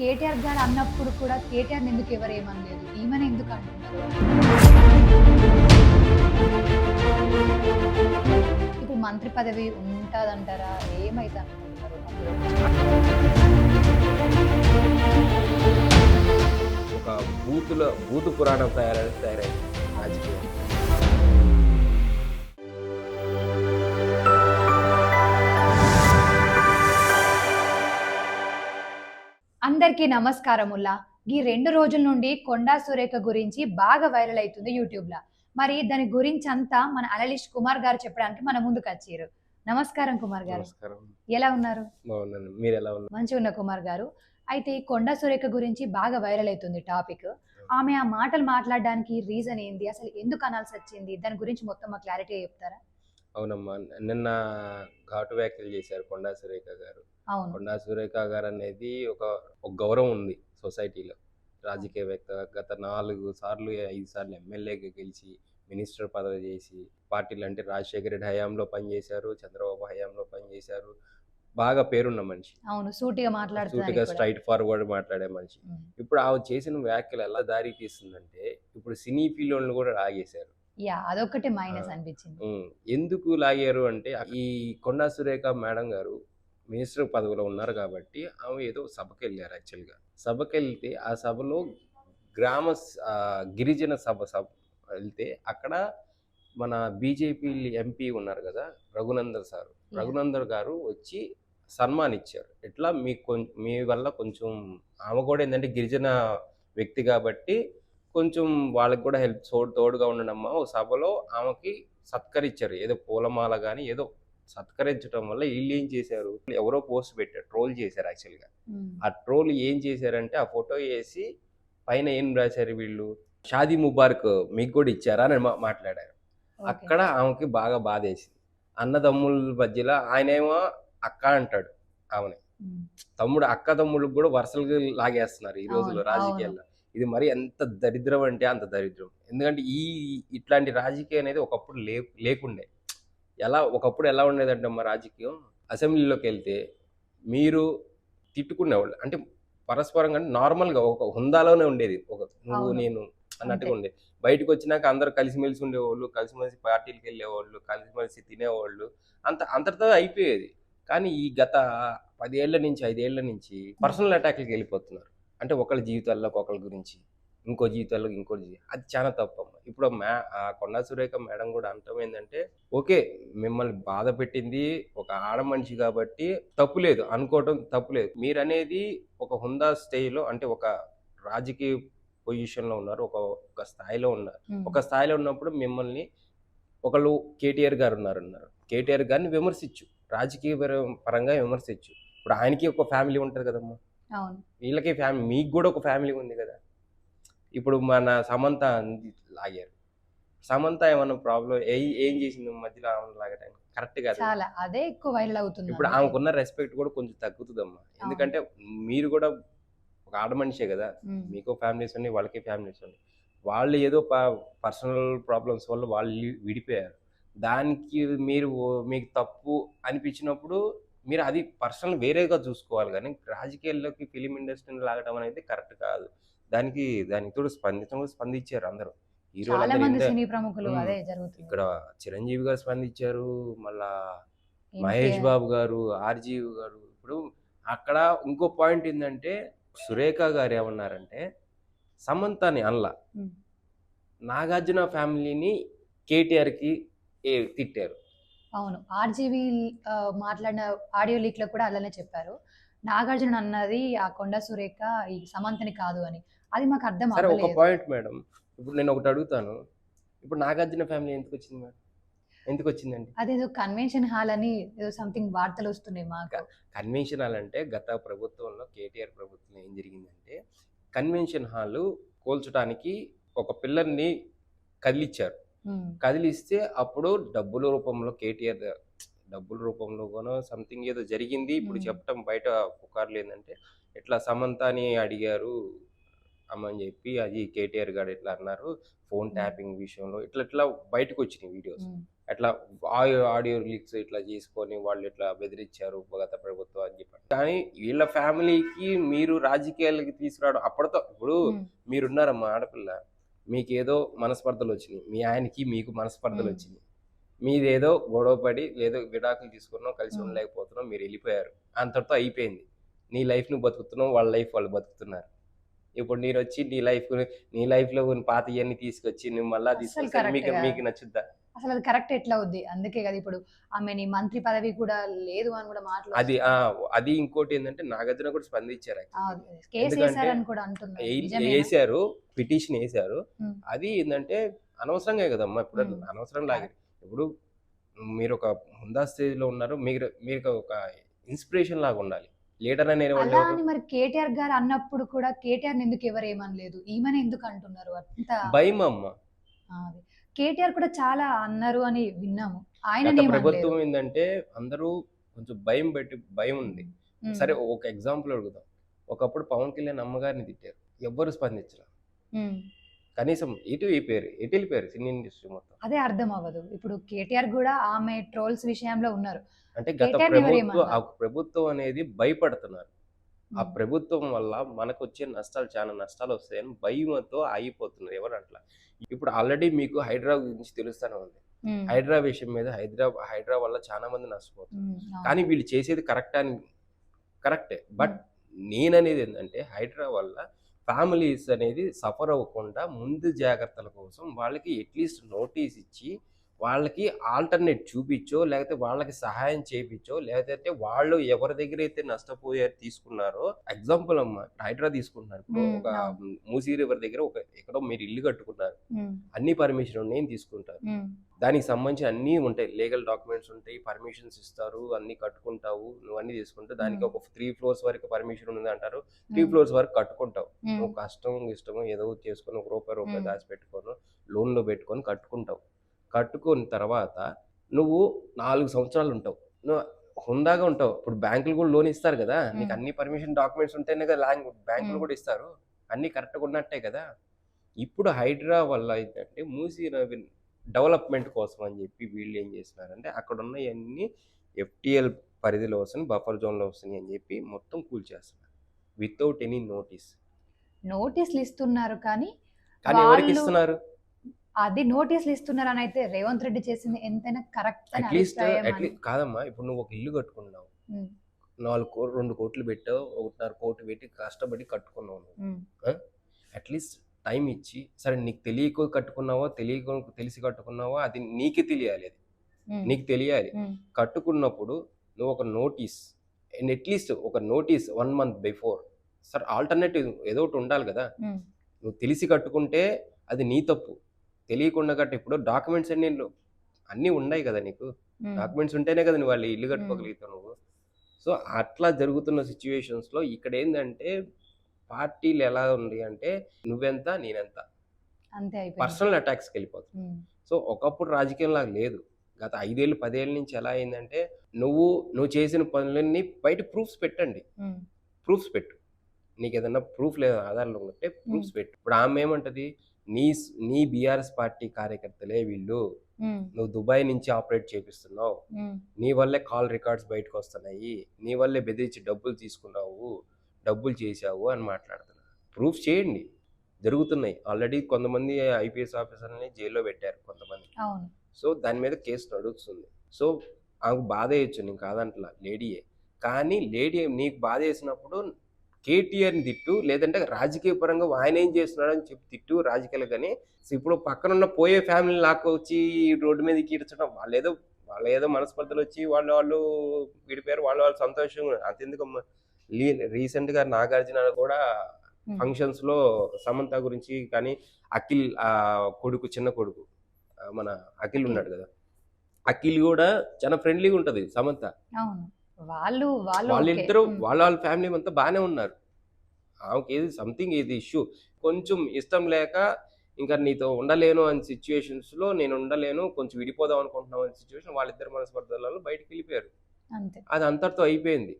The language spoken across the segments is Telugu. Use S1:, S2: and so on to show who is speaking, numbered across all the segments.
S1: కేటీఆర్ గారు అన్నప్పుడు కూడా కేటీఆర్ ఎందుకు ఎవరు ఏమనలేదు? ఈమెను ఎందుకు అంటున్నారు? ఇప్పుడు మంత్రి పదవి ఉంటుందంటారా? ఏమైతే అనుకుంటారు
S2: ఒక బూతుల బూతు పురాణం తయారై తయారైంది రాజకీయం.
S1: అందరికీ నమస్కారముల్లా. ఈ రెండు రోజుల నుండి కొండా సురేఖ గురించి బాగా వైరల్ అవుతుంది యూట్యూబ్లో మరి దాని గురించి అంతా మన అనలిస్ట్ కుమార్ గారు చెప్పడానికి మన ముందుకు వచ్చారు. నమస్కారం కుమార్ గారు. ఎలా ఉన్నారు?
S2: మీరు ఎలా ఉన్నారు?
S1: మంచిగా ఉన్న కుమార్ గారు. అయితే ఈ కొండా సురేఖ గురించి బాగా వైరల్ అవుతుంది టాపిక్. ఆమె ఆ మాటలు మాట్లాడడానికి రీజన్ ఏంది? అసలు ఎందుకు అనాల్సి వచ్చింది? దాని గురించి మొత్తం మా క్లారిటీ చెప్తారా?
S2: అవునమ్మా. నిన్న ఘాటు వ్యాఖ్యలు చేశారు కొండా సురేఖ గారు. కొండా సురేఖ గారు అనేది ఒక ఒక గౌరవం ఉంది సొసైటీలో. రాజకీయవేత్త గత నాలుగు సార్లు ఐదు సార్లు ఎమ్మెల్యేగా గెలిచి మినిస్టర్ పదవి చేసి పార్టీలు అంటే రాజశేఖర రెడ్డి హయాంలో పనిచేశారు చంద్రబాబు హయాంలో పనిచేశారు. బాగా పేరున్న మనిషి.
S1: అవును సూటిగా
S2: సూటిగా
S1: మాట్లాడుతున్నారు
S2: స్ట్రైట్ ఫార్వర్డ్ మాట్లాడే మనిషి. ఇప్పుడు ఆమె చేసిన వ్యాఖ్యలు ఎలా దారి తీస్తుందంటే ఇప్పుడు సినీ ఫీల్డ్ని కూడా లాగేశారు.
S1: యా అదొకటి మైనస్. అనిపించింది.
S2: ఎందుకు లాగారు అంటే ఈ కొండా సురేఖ మేడం గారు మినిస్టర్ పదవిలో ఉన్నారు కాబట్టి ఆమె ఏదో సభకి వెళ్ళారు యాక్చువల్గా. సభకి వెళ్తే ఆ సభలో గ్రామ గిరిజన సభ సభ వెళ్తే అక్కడ మన బీజేపీ ఎంపీ ఉన్నారు కదా రఘునందర్ సార్. రఘునందర్ గారు వచ్చి సన్మానిచ్చారు. ఎట్లా మీకు కొంచెం మీ వల్ల కొంచెం ఆమె కూడా ఏంటంటే గిరిజన వ్యక్తి కాబట్టి కొంచెం వాళ్ళకి కూడా హెల్ప్ తోడు తోడుగా ఉండడమ్మా ఓ సభలో ఆమెకి సత్కరించారు ఏదో పూలమాల కానీ ఏదో సత్కరించడం వల్ల వీళ్ళు ఏం చేశారు? ఎవరో పోస్ట్ పెట్టారు ట్రోల్ చేశారు యాక్చువల్గా. ఆ ట్రోల్ ఏం చేశారంటే ఆ ఫోటో వేసి పైన ఏం రాశారు వీళ్ళు? షాదీ ముబారక్ మీకు కూడా ఇచ్చారా అని మాట్లాడారు. అక్కడ ఆమెకి బాగా బాధేసింది అన్నదమ్ముల మధ్యలో ఆయనేమో అక్క అంటాడు ఆమెని. తమ్ముడు అక్క తమ్ముళ్ళకి కూడా వరుసలుగా లాగేస్తున్నారు ఈ రోజుల్లో రాజకీయాల్లో. ఇది మరి ఎంత దరిద్రం అంటే అంత దరిద్రం. ఎందుకంటే ఈ ఇట్లాంటి రాజకీయం అనేది ఒకప్పుడు లే లేకుండే. ఎలా ఒకప్పుడు ఎలా ఉండేదంటే మా రాజకీయం అసెంబ్లీలోకి వెళ్తే మీరు తిట్టుకునేవాళ్ళు. అంటే పరస్పరంగా అంటే నార్మల్గా ఒక హుందాలోనే ఉండేది. ఒక నువ్వు. నేను అన్నట్టుగా. ఉండేది. బయటకు వచ్చినాక అందరూ కలిసిమెలిసి ఉండేవాళ్ళు కలిసిమెలిసి పార్టీలకు వెళ్ళేవాళ్ళు కలిసిమెలిసి తినేవాళ్ళు. అంత అంతటితో అయిపోయేది. కానీ ఈ గత పదేళ్ళ నుంచి ఐదేళ్ళ నుంచి పర్సనల్ అటాక్లకి వెళ్ళిపోతున్నారు అంటే ఒకళ్ళ జీవితాల్లోకి ఒకళ్ళ గురించి. ఇంకో జీవితాల్లో ఇంకో జీవితం అది చాలా తప్పమ్మ. ఇప్పుడు మ్యా ఆ కొండా సురేఖ మేడం కూడా అంటాం ఏంటంటే ఓకే మిమ్మల్ని బాధ పెట్టింది ఒక ఆడ మనిషి కాబట్టి తప్పు లేదు అనుకోవటం తప్పు లేదు. మీరు అనేది ఒక హుందా స్టేజ్లో అంటే ఒక రాజకీయ పొజిషన్లో ఉన్నారు ఒక ఒక స్థాయిలో ఉన్నారు. ఒక స్థాయిలో ఉన్నప్పుడు మిమ్మల్ని ఒకళ్ళు కేటీఆర్ గారు ఉన్నారు అన్నారు కేటీఆర్ గారిని విమర్శించు రాజకీయ పర- పరంగా విమర్శించు. ఇప్పుడు ఆయనకి ఒక ఫ్యామిలీ ఉంటుంది కదమ్మా. వీళ్ళకి ఫ్యామిలీ మీకు కూడా ఒక ఫ్యామిలీ ఉంది కదా. ఇప్పుడు మన సమంత లాగారు. సమంత ఏమన్నా ప్రాబ్లం ఏం చేసింది మధ్యలో ఆమెను లాగడానికి? కరెక్ట్ కాదు
S1: చాలా అదే ఎక్కువ వైరల్ అవుతుంది
S2: ఇప్పుడు ఆమెకున్న రెస్పెక్ట్ కూడా కొంచెం తగ్గుతుందమ్మా. ఎందుకంటే మీరు కూడా ఒక ఆడ మనిషే కదా. మీకు ఫ్యామిలీస్ ఉన్నాయి వాళ్ళకి ఫ్యామిలీస్ ఉన్నాయి. వాళ్ళు ఏదో పర్సనల్ ప్రాబ్లమ్స్ వల్ల వాళ్ళు విడిపోయారు. దానికి మీరు మీకు తప్పు అనిపించినప్పుడు మీరు అది పర్సనల్ వేరేగా చూసుకోవాలి కానీ రాజకీయాల్లోకి ఫిలిం ఇండస్ట్రీని లాగడం అనేది కరెక్ట్ కాదు. దానికి దానికి తోడు స్పందించడం కూడా స్పందించారు అందరూ.
S1: చాలా మంది
S2: ఇంతే.
S1: సినీ ప్రముఖులు
S2: ఉమ్.
S1: అదే జరుగుతుంది.
S2: ఇక్కడ చిరంజీవి గారు స్పందించారు మళ్ళా మహేష్ బాబు గారు ఆర్జీవి గారు. ఇప్పుడు అక్కడ ఇంకో పాయింట్ ఏంటంటే సురేఖ గారు ఏమన్నారంటే సమంతని
S1: ఉమ్.
S2: నాగార్జున ఫ్యామిలీని కేటీఆర్కి ఏ తిట్టారు.
S1: అవును. ఆర్జీవి మాట్లాడిన ఆడియో లీక్లో కూడా అలానే చెప్పారు. నాగార్జున అన్నది ఆ కొండ సురేఖ ఈ సమంతని కాదు అని. అది మాకు అర్థం
S2: సరే ఒక పాయింట్ మేడం ఇప్పుడు నేను ఒకటి అడుగుతాను. ఇప్పుడు నాగార్జున ఫ్యామిలీ ఎందుకు వచ్చింది మేడం ఎందుకు వచ్చిందండి?
S1: అదేదో కన్వెన్షన్ హాల్ అని ఏదో సంథింగ్ వార్తలు వస్తున్నాయి మాకు.
S2: కన్వెన్షన్ హాల్ అంటే గత ప్రభుత్వంలో కేటీఆర్ ప్రభుత్వం ఏం జరిగిందంటే కన్వెన్షన్ హాల్ కోల్చడానికి ఒక పిల్లర్ని కదిలిచ్చారు. కదిలిస్తే అప్పుడు డబ్బుల రూపంలో కేటీఆర్ డబ్బుల రూపంలో కూడా సంథింగ్ ఏదో జరిగింది. ఇప్పుడు. చెప్పటం బయట పుకార్లు ఏంటంటే ఇట్లా సమంత అని అడిగారు అమ్మని చెప్పి అది కేటీఆర్ గారు ఇట్లా అన్నారు ఫోన్. ట్యాపింగ్ విషయంలో ఇట్లా ఇట్లా బయటకు వచ్చినాయి వీడియోస్. అట్లా ఆడియో ఆడియో లీక్స్ ఇట్లా చేసుకొని వాళ్ళు ఇట్లా బెదిరించారు గత ప్రభుత్వం అని చెప్పి. కానీ వీళ్ళ ఫ్యామిలీకి మీరు రాజకీయాలకి తీసుకురావడం అప్పటితో ఇప్పుడు మీరున్నారమ్మా ఆడపిల్ల. మీకు ఏదో మనస్పర్ధలు వచ్చినాయి. మీ ఆయనకి మీకు మనస్పర్ధలు. వచ్చినాయి. మీదేదో గొడవ పడి లేదో విడాకులు తీసుకున్నాం కలిసి. ఉండలేకపోతున్నాం మీరు వెళ్ళిపోయారు. అంతటితో అయిపోయింది. నీ లైఫ్ నువ్వు బతుకుతున్నావు వాళ్ళ లైఫ్ వాళ్ళు బతుకుతున్నారు. ఇప్పుడు నేను వచ్చి నీ లైఫ్ నీ లైఫ్లో ఉన్న పాత ఇవన్నీ తీసుకొచ్చి నువ్వు మళ్ళా
S1: correct
S2: మీకు. మీకు నచ్చుద్దా?
S1: అసలు అది కరెక్ట్ ఎట్లా అవుద్ది? అందుకే కదా ఇప్పుడు ఆమెని మంత్రి పదవి కూడా లేదు అని కూడా
S2: అది
S1: మాట్లాడు
S2: ఆ అది ఇంకోటి ఏంటంటే నాగార్జున కూడా స్పందించారు? వేశారు పిటిషన్
S1: మ్మ్.
S2: అది ఏంటంటే అనవసరంగా కదమ్మా ఇప్పుడు. అనవసరం లాగే. ఇప్పుడు మీరు ఒక ముందా స్టేజ్లో ఉన్నారు మీరు మీరు ఒక ఇన్స్పిరేషన్ లాగా ఉండాలి. లీడర్ అనే
S1: అలా? అని మరి కేటీఆర్ గారు అన్నప్పుడు కూడా కేటీఆర్ ఎందుకు ఎవరు ఏమనలేదు? ఈమెను ఎందుకు అంటున్నారు? అంత
S2: భయం అమ్మ.
S1: కేటీఆర్ కూడా చాలా అన్నారు అని విన్నాము. ఆయన
S2: ప్రభుత్వం ఏంటంటే అందరూ కొంచెం భయం పెట్టి భయం ఉంది. సరే ఒక ఎగ్జాంపుల్ అడుగుదాం. ఒకప్పుడు పవన్ కళ్యాణ్ అమ్మగారిని తిట్టారు. ఎవ్వరు స్పందించరు కనీసం ఎటు అయిపోయారు ఎటు వెళ్ళిపోయారు సినీ ఇండస్ట్రీ మొత్తం.
S1: అదే అర్థం అవ్వదు. ఇప్పుడు కేటీఆర్ కూడా ఆమె ట్రోల్స్ విషయంలో ఉన్నారు.
S2: అంటే గత ప్రభుత్వం ఆ? ప్రభుత్వం అనేది భయపడుతున్నారు. ఆ ప్రభుత్వం వల్ల మనకు వచ్చే నష్టాలు చాలా నష్టాలు వస్తాయని భయంతో ఆగిపోతున్నారు. ఎవరు అట్లా? ఇప్పుడు ఆల్రెడీ మీకు హైడ్రా గురించి తెలుస్తూనే ఉంది. హైడ్రా విషయం మీద హైడ్రా హైడ్రా వల్ల చాలా మంది నష్టపోతున్నారు. కానీ వీళ్ళు చేసేది కరెక్ట్ అని కరెక్టే. బట్ నేననేది ఏంటంటే హైడ్రా వల్ల ఫ్యామిలీస్ అనేది సఫర్ అవ్వకుండా ముందు జాగ్రత్తల కోసం వాళ్ళకి అట్లీస్ట్ నోటీస్ ఇచ్చి వాళ్ళకి ఆల్టర్నేట్ చూపించో లేకపోతే వాళ్ళకి సహాయం చేయించో లేకపోతే వాళ్ళు ఎవరి దగ్గర అయితే నష్టపోయారు తీసుకున్నారో ఎగ్జాంపుల్ అమ్మ హైడ్రా తీసుకుంటున్నారు. ఒక. మూసీ రివర్ దగ్గర ఒక ఎక్కడో మీరు ఇల్లు కట్టుకున్నారు. అన్ని పర్మిషన్ ఉన్నాయని తీసుకుంటారు దానికి సంబంధించి అన్నీ ఉంటాయి. లీగల్ డాక్యుమెంట్స్ ఉంటాయి. పర్మిషన్స్ ఇస్తారు. అన్ని కట్టుకుంటావు. నువ్వు అన్ని తీసుకుంటావు దానికి. ఒక త్రీ ఫ్లోర్స్ వరకు పర్మిషన్ ఉంది అంటారు. త్రీ ఫ్లోర్స్ వరకు కట్టుకుంటావు. నువ్వు కష్టం ఇష్టము ఏదో చేసుకొని ఒక రూపాయి రూపాయి. దాచి పెట్టుకొని లోన్లో పెట్టుకొని కట్టుకుంటావు. కట్టుకున్న తర్వాత నువ్వు నాలుగు సంవత్సరాలు ఉంటావు. నువ్వు హుందాగా ఉంటావు. ఇప్పుడు బ్యాంకులు కూడా లోన్ ఇస్తారు కదా. నీకు. అన్ని పర్మిషన్ డాక్యుమెంట్స్ ఉంటేనే కదా బ్యాంకులు. కూడా ఇస్తారు. అన్ని కరెక్ట్గా ఉన్నట్టే కదా. ఇప్పుడు హైడ్రా వల్ల ఏంటంటే మూసీ నవి డెవలప్మెంట్ కోసం అని చెప్పి వీళ్ళు ఏం చేస్తున్నారంటే అక్కడ ఉన్నవన్నీ ఎఫ్టిఎల్ పరిధిలో వస్తున్నాయి బఫర్ జోన్లో వస్తున్నాయి అని చెప్పి మొత్తం కూల్చేస్తున్నారు వితౌట్ ఎనీ నోటీస్.
S1: నోటీసులు ఇస్తున్నారు కానీ
S2: కానీ ఎవరికి ఇస్తున్నారు?
S1: అది నోటీసులు ఇస్తున్నారు అని అయితే రేవంత్ రెడ్డి చేసింది ఎంతైనా కరెక్ట్
S2: అట్లీస్ట్. అట్లీస్ట్ కాదమ్మా ఇప్పుడు నువ్వు ఒక ఇల్లు కట్టుకున్నావు. నాలుగు కోట్లు రెండు కోట్లు పెట్టావు ఒకటిన్నర కోట్లు పెట్టి కష్టపడి కట్టుకున్నావు నువ్వు. అట్లీస్ట్ టైం ఇచ్చి సరే నీకు తెలియక కట్టుకున్నావో తెలియక తెలిసి కట్టుకున్నావో అది నీకే తెలియాలి అది. నీకు తెలియాలి. కట్టుకున్నప్పుడు నువ్వు ఒక నోటీస్ అండ్ అట్లీస్ట్ ఒక notice one month before sir alternative ఏదో ఒకటి ఉండాలి కదా. నువ్వు తెలిసి కట్టుకుంటే అది నీ తప్పు. తెలియకుండా కట్టు ఇప్పుడు డాక్యుమెంట్స్ అన్ని అన్నీ ఉన్నాయి కదా నీకు. డాక్యుమెంట్స్ ఉంటేనే కదా నువ్వు వాళ్ళు ఇల్లు కట్టుకోగలుగుతావు నువ్వు. సో అట్లా జరుగుతున్న సిచ్యువేషన్స్లో ఇక్కడ ఏంటంటే పార్టీలు ఎలా ఉంది అంటే నువ్వెంత నేనెంత.
S1: అంతే
S2: పర్సనల్ అటాక్స్కి వెళ్ళిపోతుంది సో ఒకప్పుడు రాజకీయం లాగా లేదు. గత ఐదేళ్ళు పదేళ్ళ నుంచి ఎలా అయిందంటే నువ్వు నువ్వు చేసిన పనులన్నీ బయట ప్రూఫ్స్ పెట్టండి. ప్రూఫ్స్ పెట్టు. నీకు ఏదైనా ప్రూఫ్ లేదు ఆధారాలు ఉంటే ప్రూఫ్స్ పెట్టు. ఇప్పుడు ఆమె ఏమంటది? నీ నీ బీఆర్ఎస్ పార్టీ కార్యకర్తలే వీళ్ళు. నువ్వు దుబాయ్ నుంచి ఆపరేట్ చేపిస్తున్నావు. నీ వల్లే కాల్ రికార్డ్స్ బయటకు వస్తున్నాయి. నీ వల్లే బెదిరించి డబ్బులు తీసుకున్నావు. డబ్బులు చేశావు అని మాట్లాడుతున్నారు. ప్రూఫ్ చేయండి. జరుగుతున్నాయి. ఆల్రెడీ కొంతమంది ఐపీఎస్ ఆఫీసర్ని జైల్లో పెట్టారు కొంతమంది. సో దాని మీద కేసు నడుస్తుంది. సో ఆమెకు బాధ వేయచ్చు. నేను కాదంటలా. లేడీయే. కానీ లేడీ నీకు బాధ వేసినప్పుడు కేటీఆర్ని తిట్టు లేదంటే రాజకీయ పరంగా ఆయన ఏం చేస్తున్నాడు అని చెప్పి తిట్టు రాజకీయాలు కానీ ఇప్పుడు పక్కన ఉన్న పోయే ఫ్యామిలీ లాక్క వచ్చి రోడ్డు మీద కీర్చడం వాళ్ళు ఏదో వాళ్ళు ఏదో మనస్పర్ధలు వచ్చి వాళ్ళు వాళ్ళు విడిపోయారు వాళ్ళు వాళ్ళు సంతోషంగా అంతెందుకు రీసెంట్గా నాగార్జున కూడా ఫంక్షన్స్లో సమంత గురించి కానీ అఖిల్ ఆ కొడుకు చిన్న కొడుకు మన అఖిల్ ఉన్నాడు కదా. అఖిల్ కూడా చాలా ఫ్రెండ్లీగా ఉంటది సమంత.
S1: వాళ్ళు వాళ్ళు
S2: వాళ్ళిద్దరూ వాళ్ళ వాళ్ళ ఫ్యామిలీ అంతా బాగానే ఉన్నారు. ఆమెకి ఏది సంథింగ్ ఇది ఇష్యూ. కొంచెం ఇష్టం లేక ఇంకా నీతో ఉండలేను అని సిచ్యువేషన్స్లో నేను ఉండలేను కొంచెం విడిపోదాం అనుకుంటున్నాం అనే సిచ్యువేషన్ వాళ్ళిద్దరు మనస్పర్ధలలో బయటకు వెళ్ళిపోయారు. అది అంతటితో అయిపోయింది.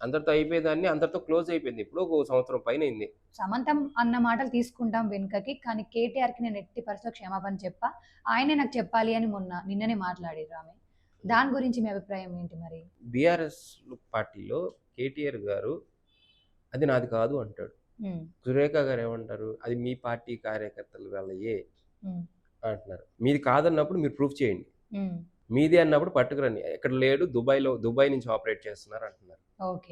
S2: అందరితో అయిపోయేదాన్ని అందరితో క్లోజ్ అయిపోయింది. ఇప్పుడు ఒక సంవత్సరం పైన అయింది
S1: సమంతం అన్న మాటలు తీసుకుంటాం వెనుకకి కానీ కేటీఆర్కి నేను ఎట్టి పరిస్థితుల్లో క్షమాపణ చెప్పా? ఆయనే నాకు చెప్పాలి అని మొన్న నిన్ననే మాట్లాడారు ఆమె. దాని గురించి మీ అభిప్రాయం ఏంటి మరి?
S2: బీఆర్ఎస్ పార్టీలో కేటీఆర్ గారు అది నాది కాదు అంటాడు. సురేఖ గారు ఏమంటారు? అది మీ పార్టీ కార్యకర్తల వల్లయే అంటున్నారు. మీది కాదన్నప్పుడు మీరు ప్రూఫ్ చేయండి. మీది అన్నప్పుడు పట్టుకురండి. ఎక్కడ లేడు దుబాయ్లో దుబాయ్ నుంచి ఆపరేట్ చేస్తున్నారు అంటున్నారు.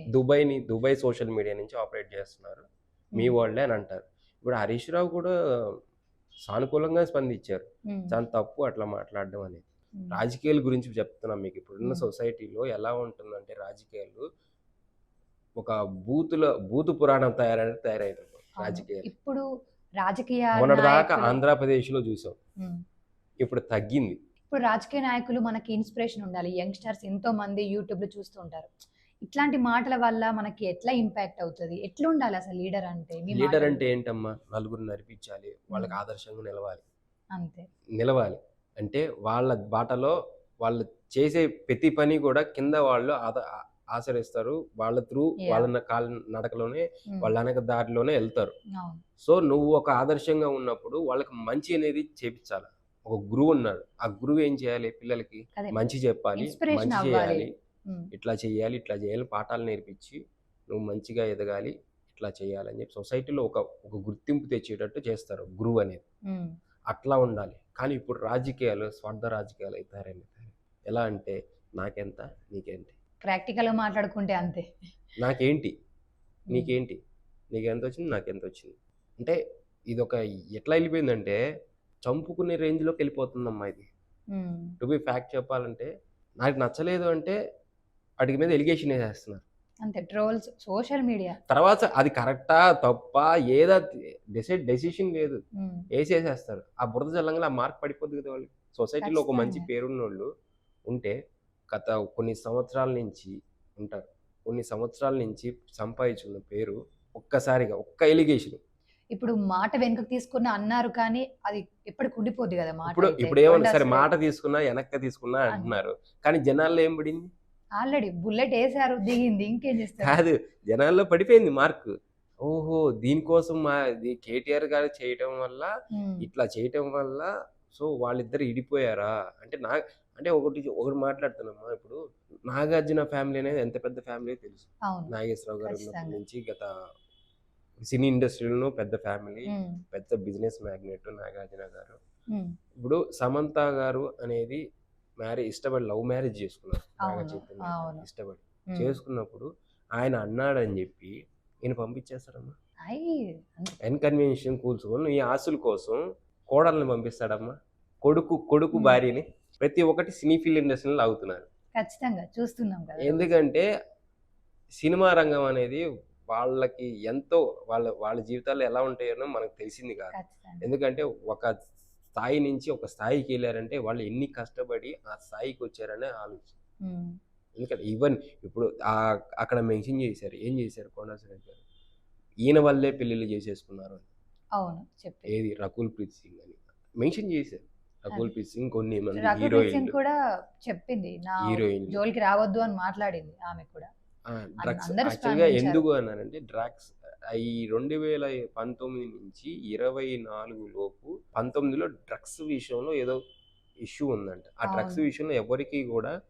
S2: దుబాయ్ని దుబాయ్ సోషల్ మీడియా నుంచి ఆపరేట్ చేస్తున్నారు. మీ వాళ్ళే అని అంటారు. ఇప్పుడు హరీష్ రావు కూడా సానుకూలంగా స్పందించారు. చాలా తప్పు అట్లా మాట్లాడడం అనేది. రాజకీయాల గురించి చెప్తున్నాం మీకు ఇప్పుడున్న. సొసైటీలో ఎలా ఉంటుందంటే రాజకీయాలు ఒక బూతుల బూతు పురాణం తయారైన తయారైంది. రాజకీయాలు.
S1: ఇప్పుడు రాజకీయ
S2: మొన్నటిదాకా ఆంధ్రప్రదేశ్లో చూసాం. ఇప్పుడు తగ్గింది.
S1: ఇప్పుడు రాజకీయ నాయకులు మనకి ఇన్స్పిరేషన్ ఉండాలి. యంగ్స్టర్స్ ఎంతో మంది యూట్యూబ్లో చూస్తూ ఉంటారు. ఇట్లాంటి మాటల వల్ల మనకి ఎట్లా ఇంపాక్ట్ అవుతుంది? ఎట్లా ఉండాలి అసలు లీడర్ అంటే?
S2: లీడర్. అంటే ఏంటమ్మా? నలుగురు నడిపించాలి వాళ్ళకి. ఆదర్శంగా నిలవాలి.
S1: అంతే.
S2: నిలవాలి. అంటే వాళ్ళ బాటలో వాళ్ళు చేసే ప్రతి పని కూడా కింద వాళ్ళు ఆచరిస్తారు వాళ్ళ త్రూ. వాళ్ళ కాళ్ళ నడకలోనే వాళ్ళ వెనక దారిలోనే వెళ్తారు. సో నువ్వు ఒక ఆదర్శంగా ఉన్నప్పుడు వాళ్ళకి మంచి అనేది చేపించాలి. ఒక గురువు ఉన్నాడు. ఆ గురువు ఏం చేయాలి పిల్లలకి? మంచి చెప్పాలి మంచి. చేయాలి. ఇట్లా చేయాలి ఇట్లా చేయాలి పాఠాలు నేర్పించి నువ్వు మంచిగా ఎదగాలి ఇట్లా చేయాలని చెప్పి సొసైటీలో ఒక ఒక గుర్తింపు తెచ్చేటట్టు చేస్తారు గురువు అనేది. అట్లా ఉండాలి. కానీ ఇప్పుడు రాజకీయాలు స్వార్థ రాజకీయాలు అవుతారని ఎలా అంటే నాకెంత నీకేంటి?
S1: ప్రాక్టికల్గా మాట్లాడుకుంటే అంతే.
S2: నాకేంటి? నీకేంటి? నీకు ఎంత వచ్చింది నాకు ఎంత వచ్చింది అంటే ఇది ఒక ఎట్లా వెళ్ళిపోయిందంటే చంపుకునే రేంజ్లోకి వెళ్ళిపోతుందమ్మా ఇది. టు బి ఫ్యాక్ట్ చెప్పాలంటే నాకు నచ్చలేదు అంటే వాటికి మీద ఎలిగేషన్ వేసేస్తున్నారు.
S1: అంతే ట్రోల్స్ సోషల్ మీడియా
S2: తర్వాత అది కరెక్టా తప్ప ఏదా డిసైడ్ డెసిషన్ లేదు. వేసేసేస్తారు. ఆ బురద జల్లంగా ఆ మార్క్ పడిపోద్ది కదా వాళ్ళకి. సొసైటీలో ఒక మంచి. పేరున్న వాళ్ళు ఉంటే గత కొన్ని సంవత్సరాల నుంచి ఉంటారు. కొన్ని సంవత్సరాల నుంచి సంపాదించుకున్న పేరు ఒక్కసారిగా ఒక్క ఎలిగేషన్
S1: ఇప్పుడు మాట వెనుకకు తీసుకున్న అన్నారు కానీ అది ఎప్పటికి ఉండిపోద్ది కదా మాట
S2: ఇప్పుడు ఇప్పుడు ఏమన్నా సరే మాట తీసుకున్నా వెనక్కి తీసుకున్నా అంటున్నారు. కానీ జనాల్లో ఏం పడింది?
S1: ఆల్రెడీ బుల్లెట్ వేసారు దిగింది ఇంకేం చేస్తారు?
S2: కాదు జనాల్లో పడిపోయింది మార్క్. ఓహో దీనికోసం మా కేటీఆర్ గారు చేయటం వల్ల ఇట్లా చేయటం వల్ల సో వాళ్ళిద్దరు ఇడిపోయారా? అంటే నా అంటే ఒకటి ఒకటి మాట్లాడుతున్నామా ఇప్పుడు? నాగార్జున ఫ్యామిలీ అనేది ఎంత పెద్ద ఫ్యామిలీ తెలుసు. నాగేశ్వరరావు గారు ఉన్నప్పటి. నుంచి గత సినీ ఇండస్ట్రీలో పెద్ద ఫ్యామిలీ పెద్ద బిజినెస్ మ్యాగ్నెట్ నాగార్జున గారు. ఇప్పుడు సమంత గారు అనేది మ్యారేజ్ ఇష్టపడి లవ్ మ్యారేజ్ చేసుకున్నారు. ఇష్టపడి. చేసుకున్నప్పుడు ఆయన అన్నాడని చెప్పి ఈయన పంపించేస్తాడమ్మా. ఇన్కన్వీనియన్స్ కూల్చుకొని ఈ ఆస్తుల కోసం కోడల్ని పంపిస్తాడమ్మా. కొడుకు కొడుకు. భార్యని ప్రతి ఒక్కటి సినీ ఫిల్ ఇండస్ట్రీలో లాగుతున్నారు.
S1: ఖచ్చితంగా చూస్తున్నాం కదా.
S2: ఎందుకంటే సినిమా రంగం అనేది వాళ్ళకి ఎంతో వాళ్ళ వాళ్ళ జీవితాలు ఎలా ఉంటాయో మనకు తెలిసింది కాదు. ఎందుకంటే ఒక స్థాయి నుంచి ఒక స్థాయికి వెళ్ళారంటే వాళ్ళు ఎన్ని కష్టపడి ఆ స్థాయికి వచ్చారనే ఆలోచన. ఎందుకంటే ఈవెన్ ఇప్పుడు ఆ- అక్కడ మెన్షన్ చేశారు ఏం చేశారు కొండా సురేఖ్ గారు? ఈయన వల్లే పెళ్ళిళ్ళు చేసేసుకున్నారు అని.
S1: అవును చెప్పి
S2: ఏది? రకుల్ ప్రీత్ సింగ్ అని. మెన్షన్ చేశారు. రకుల్ ప్రీత్ సింగ్ కొన్ని హీరోయిన్
S1: సింగ్ కూడా చెప్పింది
S2: హీరోయిన్
S1: జోలికి రావద్దు అని మాట్లాడింది ఆమె కూడా.
S2: డ్రగ్స్ యాక్చువల్గా. ఎందుకు అన్నారంటే డ్రగ్స్ ఈ రెండు వేల పంతొమ్మిది నుంచి ఇరవై నాలుగు లోపు పంతొమ్మిదిలో డ్రగ్స్ విషయంలో ఏదో ఇష్యూ ఉందంట. ఆ డ్రగ్స్. విషయంలో ఎవరికి కూడా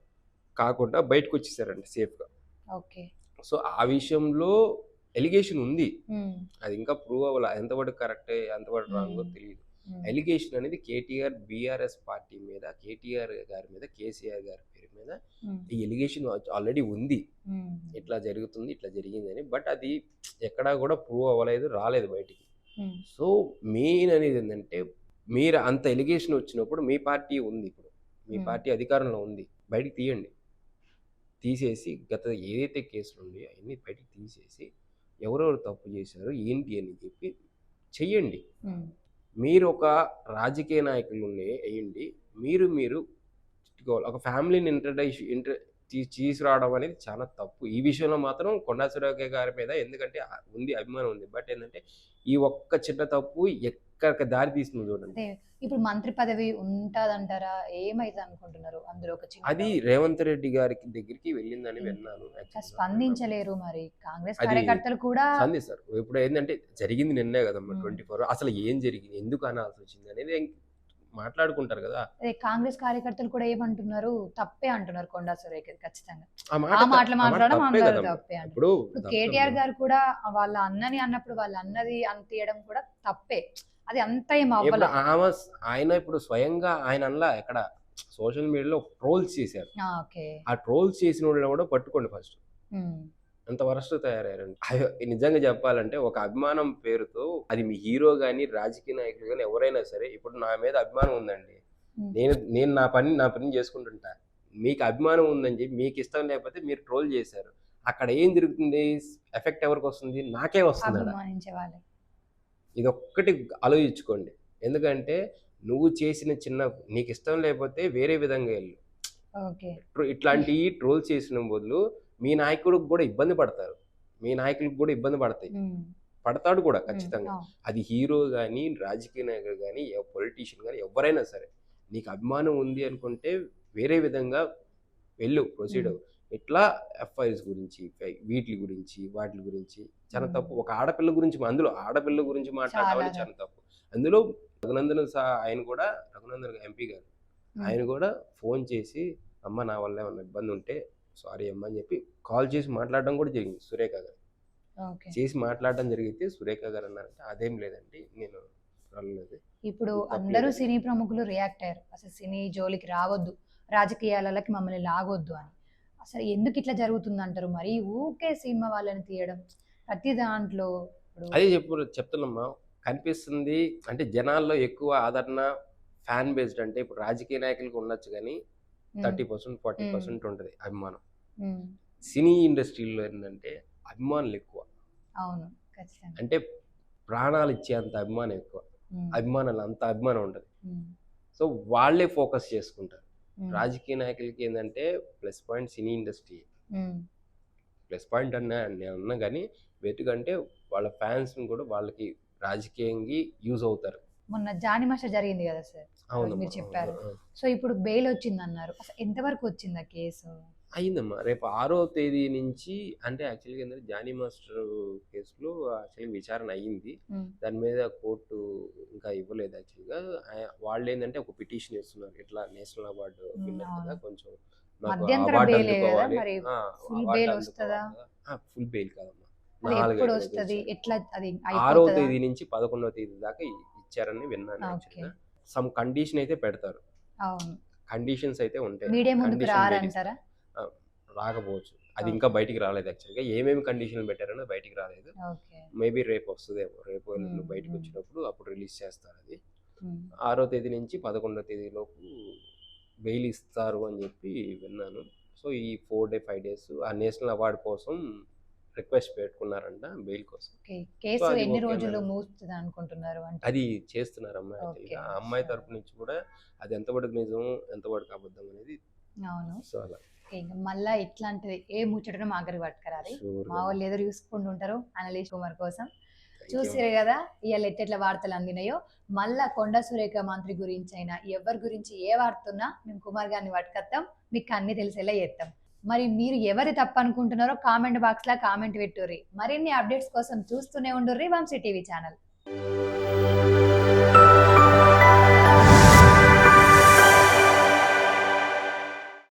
S2: కాకుండా బయటకు వచ్చేసారంట సేఫ్గా.
S1: ఓకే.
S2: సో ఆ విషయంలో ఎలిగేషన్ ఉంది. అది ఇంకా ప్రూవ్ అవ్వాలి. ఎంతవరకు కరెక్టే ఎంతవరకు రాంగో. తెలియదు ఎలిగేషన్ అనేది కేటీఆర్ బీఆర్ఎస్ పార్టీ మీద కేటీఆర్ గారి మీద కేసీఆర్ గారి పేరు మీద ఈ ఎలిగేషన్ ఆల్రెడీ ఉంది. ఇట్లా జరుగుతుంది ఇట్లా జరిగిందని బట్ అది ఎక్కడా కూడా ప్రూవ్ అవ్వలేదు రాలేదు బయటికి. సో మెయిన్ అనేది ఏంటంటే మీరు అంత ఎలిగేషన్ వచ్చినప్పుడు మీ పార్టీ ఉంది ఇప్పుడు. మీ. పార్టీ అధికారంలో ఉంది. బయటికి తీయండి. తీసేసి గత ఏదైతే కేసులు ఉన్నాయో అవన్నీ బయటికి తీసేసి ఎవరెవరు తప్పు చేశారు ఏంటి అని చెప్పి చెయ్యండి. మీరు ఒక రాజకీయ నాయకులు వేయండి మీరు మీరు ఒక ఫ్యామిలీని ఇంట్రడైజ్ ఇంటర్ తీసుకురావడం అనేది చాలా తప్పు. ఈ విషయంలో మాత్రం కొండా సురేఖ గారి మీద ఎందుకంటే ఉంది అభిమానం ఉంది. బట్ ఏంటంటే ఈ ఒక్క చిన్న తప్పు ఎక్కడికి దారి తీస్తుంది చూడండి.
S1: ఇప్పుడు మంత్రి పదవి ఉంటదంటారా? ఏమైతే అనుకుంటున్నారు అందులో ఒక చిన్న
S2: అది. రేవంత్ రెడ్డి గారికి దగ్గరికి వెళ్ళిందని. విన్నాను.
S1: స్పందించలేరు మరి. కాంగ్రెస్ కార్యకర్తలు కూడా
S2: స్పందిస్తారు. ఇప్పుడు ఏంటంటే జరిగింది నిన్నే కదమ్మా
S1: ఉమ్.
S2: Twenty four. అసలు ఏం జరిగింది? ఎందుకు అనాల్సి వచ్చింది అనేది మాట్లాడుకుంటారు కదా.
S1: అదే కాంగ్రెస్ కార్యకర్తలు కూడా ఏమంటున్నారు? తప్పే అంటున్నారు కొండా సురేఖ ఖచ్చితంగా.
S2: ఆ మాట
S1: ఆ మాటలు మాట్లాడడం
S2: తప్పే
S1: అందరూ
S2: ఇప్పుడు
S1: కేటీఆర్. గారు కూడా వాళ్ళ అన్నని అన్నప్పుడు వాళ్ళ అన్నది అని తీయడం కూడా తప్పే. అది అంత ఏం
S2: ఆమె ఆయన ఇప్పుడు స్వయంగా ఆయన అలా ఎక్కడ సోషల్ మీడియాలో ట్రోల్స్ చేశారు. ఆ ట్రోల్స్ చేసిన వాళ్ళని కూడా పట్టుకోండి ఫస్ట్. అంత వరస్ట్ తయారయ్యారండి. అయ్యో, నిజంగా చెప్పాలంటే ఒక అభిమానం పేరుతో అది మీ హీరో కానీ రాజకీయ నాయకులు కానీ ఎవరైనా సరే ఇప్పుడు నా మీద అభిమానం ఉందండి. నేను నేను నా పని నా పని చేసుకుంటుంటా. మీకు అభిమానం ఉందని చెప్పి మీకు ఇష్టం లేకపోతే మీరు ట్రోల్ చేశారు. అక్కడ ఏం జరుగుతుంది? ఎఫెక్ట్ ఎవరికి వస్తుంది? నాకే వస్తుంది ఆడ.
S1: అభిమానించే వాళ్ళే
S2: ఇది ఒక్కటి ఆలోచించుకోండి. ఎందుకంటే నువ్వు చేసిన చిన్న నీకు ఇష్టం లేకపోతే వేరే విధంగా వెళ్ళు. ఇట్లాంటి ట్రోల్ చేసిన బదులు మీ నాయకుడికి కూడా ఇబ్బంది పడతారు. మీ నాయకులకు కూడా ఇబ్బంది పడతాయి. పడతాడు కూడా ఖచ్చితంగా. అది హీరో కానీ రాజకీయ నాయకుడు కానీ పొలిటీషియన్ కానీ ఎవరైనా సరే నీకు అభిమానం ఉంది అనుకుంటే వేరే విధంగా వెళ్ళు ప్రొసీడ్
S1: మ్మ్.
S2: ఇట్లా ఎఫ్ఐఆర్స్ గురించి వీటి గురించి వాటి గురించి చాలా. తప్పు. ఒక ఆడపిల్ల గురించి అందులో ఆడపిల్ల గురించి మాట్లాడడం
S1: చాలా
S2: తప్పు. అందులో రఘునందన్ సా ఆయన కూడా రఘునందన్ ఎంపీ గారు. ఆయన కూడా ఫోన్ చేసి అమ్మ నా వల్ల ఏమన్నా ఇబ్బంది ఉంటే సారీ అమ్మ అని చెప్పి కాల్ చేసి మాట్లాడడం కూడా జరిగింది సురేఖ గారు.
S1: ఓకే.
S2: చేసి మాట్లాడడం జరిగితే సురేఖ గారు అన్నారంటే అదేం లేదండి నేను
S1: ఇప్పుడు. అందరూ సినీ ప్రముఖులు రియాక్ట్ అయ్యారు. అసలు సినీ జోలికి రావద్దు రాజకీయాలకి మమ్మల్ని లాగొద్దు అని. అసలు ఎందుకు ఇట్లా జరుగుతుంది అంటారు మరి ఊకే సినిమా వాళ్ళని తీయడం. ప్రతి దాంట్లో
S2: అదే చెప్పు చెప్తున్నామ్మా. కనిపిస్తుంది అంటే జనాల్లో ఎక్కువ ఆదరణ ఫ్యాన్ బేస్డ్ అంటే ఇప్పుడు రాజకీయ నాయకులకు ఉండొచ్చు కానీ థర్టీ పర్సెంట్ ఫార్టీ. పర్సెంట్ ఉంటుంది అభిమానం. సినీ ఇండస్ట్రీలో ఏంటంటే అభిమానులు ఎక్కువ.
S1: అవును
S2: అంటే ప్రాణాలు ఇచ్చేంత అభిమానం ఎక్కువ. అభిమానాలు అంత అభిమానం ఉంటుంది సో వాళ్ళే ఫోకస్ చేసుకుంటారు. రాజకీయ నాయకులకి ఏంటంటే plus point cine industry. Plus point అన్న నేను అన్నా కానీ వెతుకంటే వాళ్ళ ఫ్యాన్స్ కూడా వాళ్ళకి రాజకీయంగా యూజ్ అవుతారు.
S1: మొన్న జాని మాష జరిగింది కదా సార్ మీరు చెప్పారు. సో ఇప్పుడు బెయిల్ వచ్చింది అన్నారు అసలు ఎంతవరకు వచ్చింది ఆ కేసు?
S2: అయిందమ్మా. రేపు ఆరో తేదీ నుంచి అంటే యాక్చువల్గా ఏంటంటే జానీ మాస్టర్ కేసులో యాక్చువల్గా విచారణ అయ్యింది దాని మీద కోర్టు ఇంకా ఇవ్వలేదు యాక్చువల్గా. వాళ్ళు ఏంటంటే ఒక పిటిషన్ ఇస్తున్నారు ఇట్లా నేషనల్ అవార్డు విన్నర్ కదా. కొంచెం ఫుల్ బెయిల్ కాదమ్మా. ఆరో తేదీ నుంచి పదకొండవ తేదీ దాకా ఇచ్చారని విన్నాను సమ్ కండిషన్ అయితే పెడతారు. కండిషన్స్ అయితే ఉంటాయి. రాకపోవచ్చు. అది. ఇంకా బయటికి రాలేదు యాక్చువల్గా. ఏమేమి కండిషన్లు పెట్టారో బయటికి రాలేదు. మేబీ రేపు వస్తుందేమో. రేపు
S1: మ్మ్,
S2: బయటకు. వచ్చినప్పుడు అప్పుడు రిలీజ్ చేస్తారు అది. ఆరో తేదీ నుంచి పదకొండో తేదీ లోపు బెయిల్ ఇస్తారు అని చెప్పి విన్నాను. సో ఈ ఫోర్ డే ఫైవ్ డేస్ ఆ నేషనల్ అవార్డు కోసం రిక్వెస్ట్ పెట్టుకున్నారంట బెయిల్ కోసం.
S1: ఎన్ని రోజులు. మూస్తుంది అనుకుంటున్నారు
S2: అది చేస్తున్నారు అమ్మాయి. ఆ అమ్మాయి తరపు నుంచి కూడా అది ఎంతవరకు నిజం ఎంతవరకు అబద్ధం అనేది
S1: అవును.
S2: సో అలా.
S1: ఇంకా మళ్ళా ఇట్లాంటిది ఏ ముచ్చటను మా దగ్గర పట్టుకరాలి మా. వాళ్ళు ఎదురు చూసుకుంటూ ఉంటారు అనలీష్ కుమార్ కోసం. చూసిరు కదా ఇవాళ ఎట్టెట్ల వార్తలు అందినాయో. మళ్ళా కొండ సురేఖ మంత్రి గురించి అయినా ఎవరి గురించి ఏ వార్త ఉన్నా మేము కుమార్ గారిని పట్టుకొస్తాం మీకు అన్ని తెలిసేలా చేస్తాం మరి మీరు ఎవరి తప్పు అనుకుంటున్నారో కామెంట్ బాక్స్ లా కామెంట్ పెట్టుర్రి. మరిన్ని అప్డేట్స్ కోసం చూస్తూనే ఉండుర్రి వంశీ టీవీ ఛానల్.